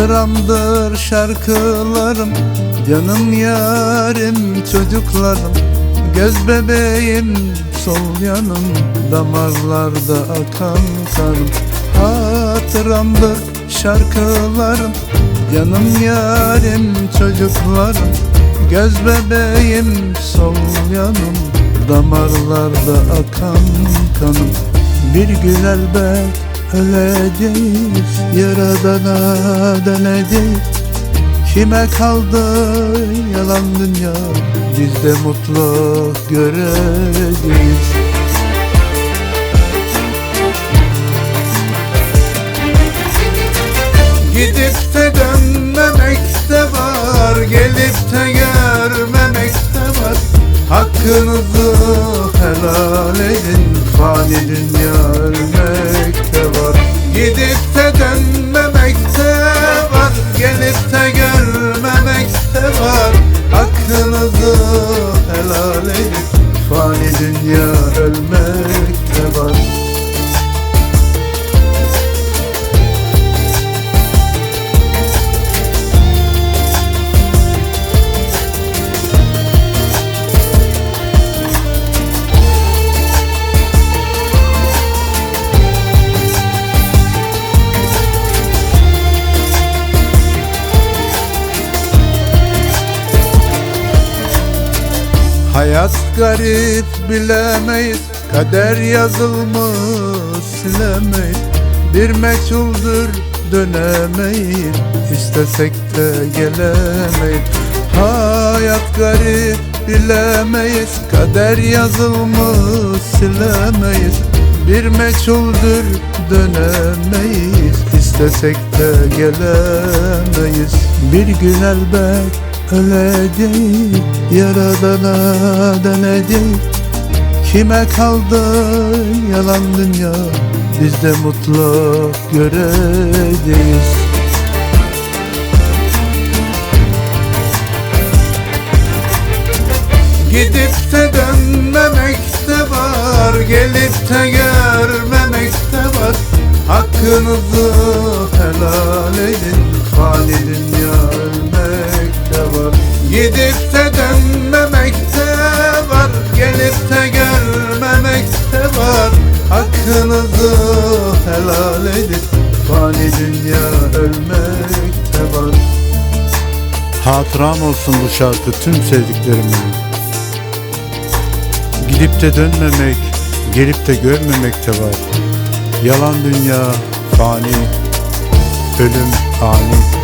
Hatıramdır şarkılarım Canım yarim çocuklarım. Göz bebeğim sol yanım Damarlarda akan kanım Hatıramdır şarkılarım Canım yarim çocuklarım. Göz bebeğim sol yanım Damarlarda akan kanım. Bir gün elbet öleceğiz Yaradana döneceğiz Kime kaldı yalan dünya? Biz de mutlu göreceğiz. Gidip de dönmemek de var Gelip de görmemek de var. Hakkınızı helal edin Fani dünya ölmek de var Gidip de dönmemek Hayat garip bilemeyiz Kader yazılmış silemeyiz. Bir meçhuldür dönemeyiz İstesek de gelemeyiz. Hayat garip bilemeyiz Kader yazılmış silemeyiz. Bir meçhuldür dönemeyiz İstesek de gelemeyiz. Bir gün elbet öleceğiz Yaradana döneceğiz Kime kaldı yalan dünya Biz de mutlu göreceğiz. Gidip de dönmemek de var Gelip de görmemek de var. Hakkınızı helal edin Fani dünya Gidip de dönmemek de var Gelip de görmemek de var. Hakkınızı helal edin Fani dünya ölmek de var. Hatıram olsun bu şarkı tüm sevdiklerimin Gidip de dönmemek, gelip de görmemek de var. Yalan dünya, fani, ölüm ani